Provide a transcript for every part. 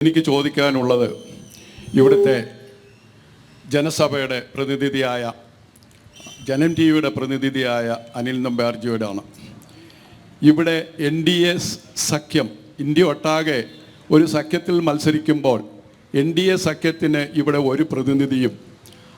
എനിക്ക് ചോദിക്കാനുള്ളത് ഇവിടുത്തെ ജനസഭയുടെ പ്രതിനിധിയായ ജനം ടി വിയുടെ പ്രതിനിധിയായ അനിൽ നമ്പാർജിയോടാണ് ഇവിടെ എൻ ഡി എ സഖ്യം ഇന്ത്യ ഒട്ടാകെ ഒരു സഖ്യത്തിൽ മത്സരിക്കുമ്പോൾ എൻ ഡി എ സഖ്യത്തിന് ഇവിടെ ഒരു പ്രതിനിധിയും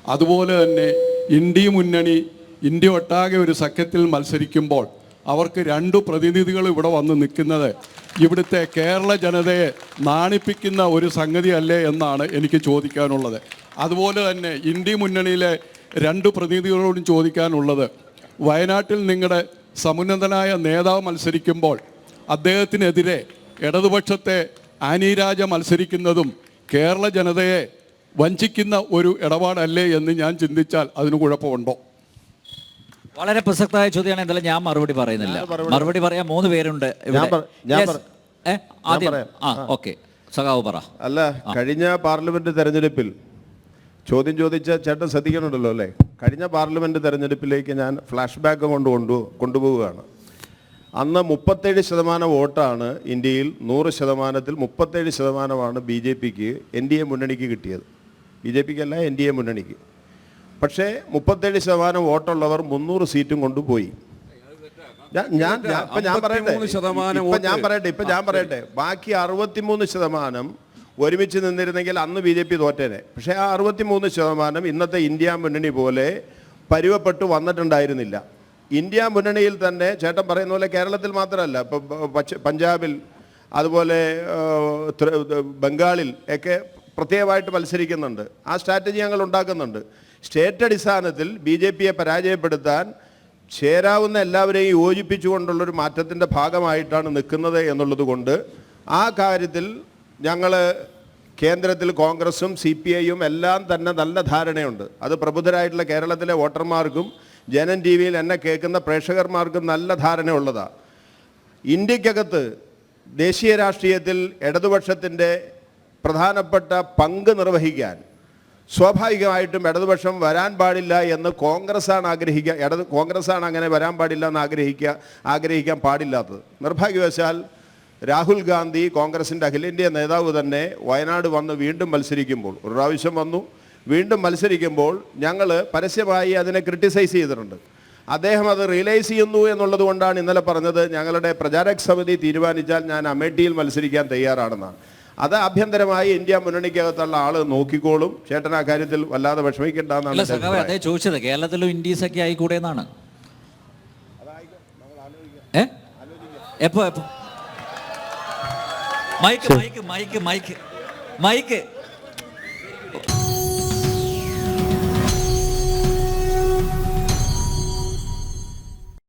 അതുപോലെ തന്നെ ഇന്ത്യ മുന്നണി ഇന്ത്യ ഒട്ടാകെ ഒരു സഖ്യത്തിൽ മത്സരിക്കുമ്പോൾ അവർക്ക് രണ്ടു പ്രതിനിധികൾ ഇവിടെ വന്ന് നിൽക്കുന്നത് ഇവിടുത്തെ കേരള ജനതയെ നാണിപ്പിക്കുന്ന ഒരു സംഗതി അല്ലേ എന്നാണ് എനിക്ക് ചോദിക്കാനുള്ളത്. അതുപോലെ തന്നെ ഇന്ത്യ മുന്നണിയിലെ രണ്ട് പ്രതിനിധികളോടും ചോദിക്കാനുള്ളത് വയനാട്ടിൽ നിങ്ങളുടെ സമുന്നതനായ നേതാവ് മത്സരിക്കുമ്പോൾ അദ്ദേഹത്തിനെതിരെ ഇടതുപക്ഷത്തെ ആനിരാജ മത്സരിക്കുന്നതും കേരള ജനതയെ വഞ്ചിക്കുന്ന ഒരു ഇടപാടല്ലേ എന്ന് ഞാൻ ചിന്തിച്ചാൽ അതിന് കുഴപ്പമുണ്ടോ? വളരെ പ്രസക്തമായ ചോദ്യമാണ് എന്തായാലും ഞാൻ മറുപടി പറയുന്നില്ല. മറുപടി പറയാൻ മൂന്ന് പേരുണ്ട് ആദ്യം പറയാം. ആ ഓക്കെ. സഖാവ് പറ. അല്ല കഴിഞ്ഞ പാർലമെന്റ് തെരഞ്ഞെടുപ്പിൽ ചോദ്യം ചോദിച്ച ചേട്ടൻ ശ്രദ്ധിക്കണുണ്ടല്ലോ അല്ലേ? കഴിഞ്ഞ പാർലമെന്റ് തെരഞ്ഞെടുപ്പിലേക്ക് ഞാൻ ഫ്ലാഷ് ബാക്ക് കൊണ്ട് കൊണ്ടു കൊണ്ടുപോവുകയാണ്. അന്ന് മുപ്പത്തേഴ് ശതമാനം വോട്ടാണ് ഇന്ത്യയിൽ നൂറ് ശതമാനത്തിൽ മുപ്പത്തേഴ് ശതമാനമാണ് ബി ജെ പിക്ക് എൻ ഡി എ മുന്നണിക്ക് കിട്ടിയത്. ബി ജെ പിക്ക് അല്ല എൻ ഡി എ മുന്നണിക്ക്. പക്ഷേ മുപ്പത്തേഴ് ശതമാനം വോട്ടുള്ളവർ മുന്നൂറ് സീറ്റും കൊണ്ടുപോയി. ഞാൻ ഞാൻ ഞാൻ- ഇപ്പൊ ഞാൻ പറയട്ടെ 53 ശതമാനം ഇപ്പൊ ഞാൻ പറയട്ടെ ഇപ്പൊ ഞാൻ പറയട്ടെ. ബാക്കി അറുപത്തിമൂന്ന് ശതമാനം ഒരുമിച്ച് നിന്നിരുന്നെങ്കിൽ അന്ന് ബി ജെ പി തോറ്റേനെ. പക്ഷേ ആ അറുപത്തിമൂന്ന് ശതമാനം ഇന്നത്തെ ഇന്ത്യ മുന്നണി പോലെ പരുവപ്പെട്ട് വന്നിട്ടുണ്ടായിരുന്നില്ല. ഇന്ത്യ മുന്നണിയിൽ തന്നെ ചേട്ടൻ പറയുന്ന പോലെ കേരളത്തിൽ മാത്രമല്ല ഇപ്പൊ പഞ്ചാബിൽ അതുപോലെ ബംഗാളിൽ ഒക്കെ പ്രത്യേകമായിട്ട് മത്സരിക്കുന്നുണ്ട്. ആ സ്ട്രാറ്റജി ഞങ്ങൾ ഉണ്ടാക്കുന്നുണ്ട്. സ്റ്റേറ്റ് അടിസ്ഥാനത്തിൽ ബി ജെ പിയെ പരാജയപ്പെടുത്താൻ ചേരാവുന്ന എല്ലാവരെയും യോജിപ്പിച്ചുകൊണ്ടുള്ളൊരു മാറ്റത്തിന്റെ ഭാഗമായിട്ടാണ് നിൽക്കുന്നത് എന്നുള്ളത് കൊണ്ട് ആ കാര്യത്തിൽ ഞങ്ങൾ കേന്ദ്രത്തിൽ കോൺഗ്രസും സി പി ഐയും എല്ലാം തന്നെ നല്ല ധാരണയുണ്ട്. അത് പ്രബുദ്ധരായിട്ടുള്ള കേരളത്തിലെ വോട്ടർമാർക്കും ജനൻ ടി വിയിൽ എന്നെ കേൾക്കുന്ന പ്രേക്ഷകർമാർക്കും നല്ല ധാരണയുള്ളതാണ് ഇന്ത്യക്കകത്ത് ദേശീയ രാഷ്ട്രീയത്തിൽ ഇടതുപക്ഷത്തിന്റെ പ്രധാനപ്പെട്ട പങ്ക് നിർവഹിക്കാൻ സ്വാഭാവികമായിട്ടും ഇടതുപക്ഷം വരാൻ പാടില്ല എന്ന് കോൺഗ്രസ്സാണ് ആഗ്രഹിക്കുക. ഇടത് കോൺഗ്രസ്സാണ് അങ്ങനെ വരാൻ പാടില്ല എന്ന് ആഗ്രഹിക്കുക ആഗ്രഹിക്കാൻ പാടില്ലാത്തത്. നിർഭാഗ്യവശാൽ രാഹുൽ ഗാന്ധി കോൺഗ്രസിന്റെ അഖിലേന്ത്യാ നേതാവ് തന്നെ വയനാട് വന്ന് വീണ്ടും മത്സരിക്കുമ്പോൾ ഒരു പ്രാവശ്യം വന്നു വീണ്ടും മത്സരിക്കുമ്പോൾ ഞങ്ങൾ പരസ്യമായി അതിനെ ക്രിട്ടിസൈസ് ചെയ്തിട്ടുണ്ട്. അദ്ദേഹം അത് റിയലൈസ് ചെയ്യുന്നു എന്നുള്ളത് കൊണ്ടാണ് ഇന്നലെ പറഞ്ഞത് ഞങ്ങളുടെ പ്രചാരക് സമിതി തീരുമാനിച്ചാൽ ഞാൻ അമേഠിയിൽ മത്സരിക്കാൻ തയ്യാറാണെന്നാണ്. അത് ആഭ്യന്തരമായി ഇന്ത്യ മുന്നണിക്കകത്തുള്ള ആൾ നോക്കിക്കോളും. ചേട്ടൻ ആ കാര്യത്തിൽ വല്ലാതെ വിഷമിക്കണ്ടെന്നാണ് ചോദിച്ചത് കേരളത്തിലും ഇൻഡീസൊക്കെ ഒക്കെ ആയിക്കൂടെ എന്നാണ്? എപ്പോ എപ്പോ? Mic mic mic mic. Mic.